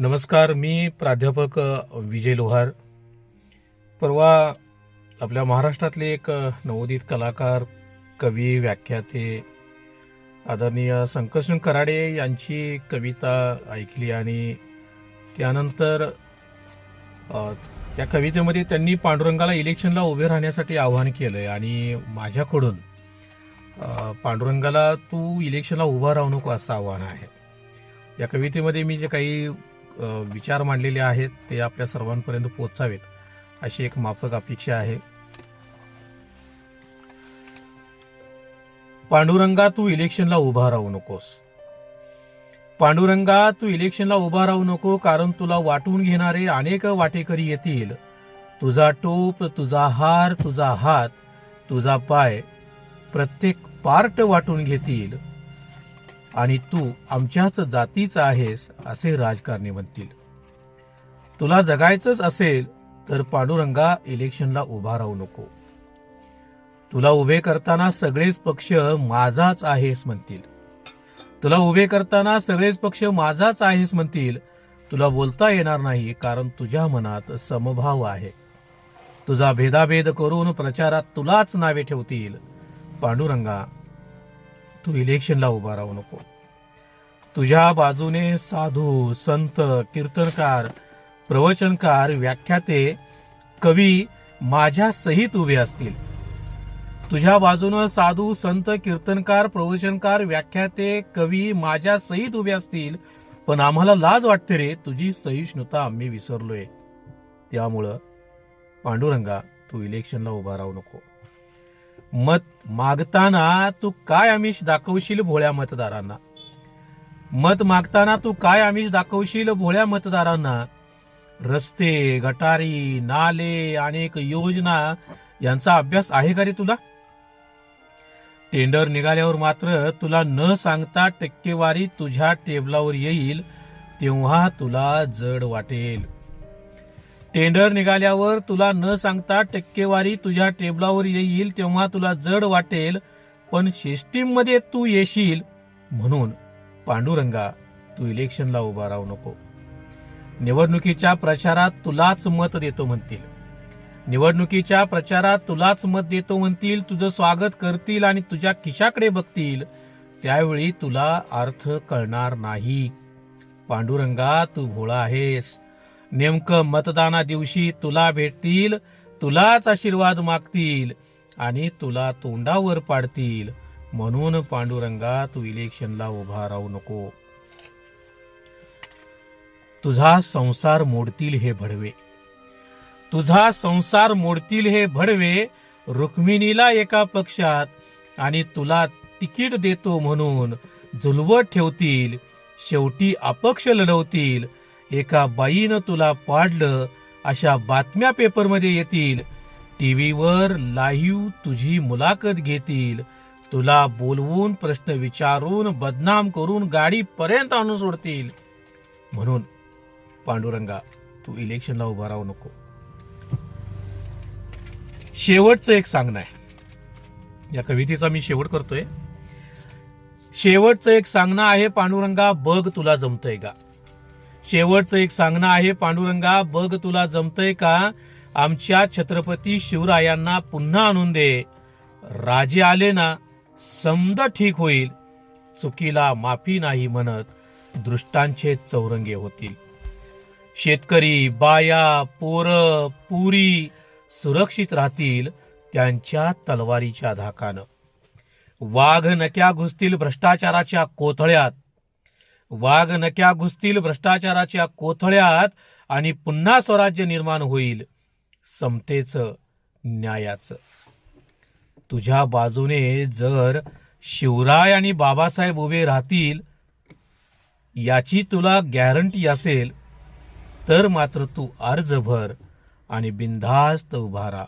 नमस्कार मी प्राध्यापक विजय लोहार. परवा आपल्या महाराष्ट्रातले एक नवोदित कलाकार कवी व्याख्याते आदरणीय संकर्षण कराडे यांची कविता ऐकली आणि त्यानंतर त्या कवितेमध्ये त्यांनी पांडुरंगाला इलेक्शनला उभे राहण्यासाठी आवाहन केलंय आणि माझ्याकडून पांडुरंगाला तू इलेक्शनला उभा राहू नको असं आव्हान आहे. या कवितेमध्ये मी जे काही विचार मांडलेले आहेत ते आपल्या सर्वांपर्यंत पोचावेत अशी एक माफक अपेक्षा आहे. पांडुरंगा तू इलेक्शनला उभा राहू नकोस. पांडुरंगा तू इलेक्शनला उभा राहू नको कारण तुला वाटून घेणारे अनेक वाटेकरी येतील. तुझा टोप तुझा हार तुझा हात तुझा पाय प्रत्येक पार्ट वाटून घेतील. आणि तू आमच्याच जातीचा आहेस असे राजकारणी म्हणतील. तुला जगायचंच असेल तर पांडुरंगा इलेक्शनला उभा राहू नको. तुला उभे करताना सगळेच पक्ष माझाच आहेस म्हणतील. तुला उभे करताना सगळेच पक्ष माझाच आहेस म्हणतील. तुला बोलता येणार नाही कारण तुझ्या मनात समभाव आहे. तुझा भेदाभेद करून प्रचारात तुलाच नावे ठेवतील. पांडुरंगा तू इलेक्शनला उभा राहू नको. तुझ्या बाजूने साधू संत कीर्तनकार प्रवचनकार व्याख्याते कवी माझ्या सहित उभे असतील. तुझ्या बाजूनं साधू संत कीर्तनकार प्रवचनकार व्याख्याते कवी माझ्या सहित उभे असतील पण आम्हाला लाज वाटते रे तुझी सहिष्णुता आम्ही विसरलोय. त्यामुळं पांडुरंगा तू इलेक्शनला उभा राहू नको. मत मागताना तू काय आमिष दाखवशील भोळ्या मतदारांना? मत मागताना तू काय आमिष दाखवशील भोळ्या मतदारांना? रस्ते गटारी नाले अनेक योजना यांचा अभ्यास आहे का रे तुला? टेंडर निघाल्यावर मात्र तुला न सांगता टक्केवारी तुझ्या टेबलावर येईल तेव्हा तुला जड वाटेल. टेंडर निघाल्यावर तुला न सांगता टक्केवारी तुझ्या टेबलावर येईल तेव्हा तुला जड वाटेल पण सिस्टीममध्ये तू येशील म्हणून. पांडुरंगा तू इलेक्शनला उभा राहू नको. निवडणुकीच्या प्रचारात तुलाच मत देतो म्हणतील. निवडणुकीच्या प्रचारात तुलाच मत देतो म्हणतील तुझं स्वागत करतील आणि तुझ्या खिशाकडे बघतील. त्यावेळी तुला अर्थ कळणार नाही. पांडुरंगा तू भोळा आहेस. नेमकं मतदाना दिवशी तुला भेटतील तुलाच आशीर्वाद मागतील आणि तुला तोंडावर पाडतील. म्हणून पांडुरंगा तू इलेक्शनला उभा राहू नको. तुझा संसार मोडतील हे भडवे. तुझा संसार मोडतील हे भडवे रुक्मिणीला एका पक्षात आणि तुला तिकीट देतो म्हणून जुलवत ठेवतील शेवटी अपक्ष लढवतील एका बाईनं तुला पाडलं अशा बातम्या पेपरमध्ये येतील. टीव्हीवर लाईव्ह तुझी मुलाखत घेतील. तुला बोलवून प्रश्न विचारून बदनाम करून गाडी पर्यंत आणून सोडतील. म्हणून पांडुरंगा तू इलेक्शनला उभा राहू नको. शेवटचं एक सांगणं आहे. या कवितेचा मी शेवट करतोय. शेवटचं एक सांगणं आहे पांडुरंगा बघ तुला जमतंय का? शेवटचं एक सांगणं आहे पांडुरंगा बघ तुला जमतंय का? आमच्या छत्रपती शिवरायांना पुन्हा आणून दे. राजे आले ना समद ठीक होईल. चुकीला माफी नाही म्हणत. दृष्टांचे चौरंगे होतील. शेतकरी बाया पोर पुरी सुरक्षित राहतील त्यांच्या तलवारीच्या धाकानं. वाघ नक्या घुसतील भ्रष्टाचाराच्या कोथळ्यात. वाघ नक्या घुसतील भ्रष्टाचाराच्या कोथळ्यात आणि पुन्हा स्वराज्य निर्माण होईल. समतेचं न्यायाचं. तुझ्या बाजूने जर शिवराय आणि बाबासाहेब उभे राहतील याची तुला गॅरंटी असेल तर मात्र तू अर्ज भर आणि बिनधास्त उभा राहा.